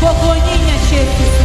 поклоніння честі.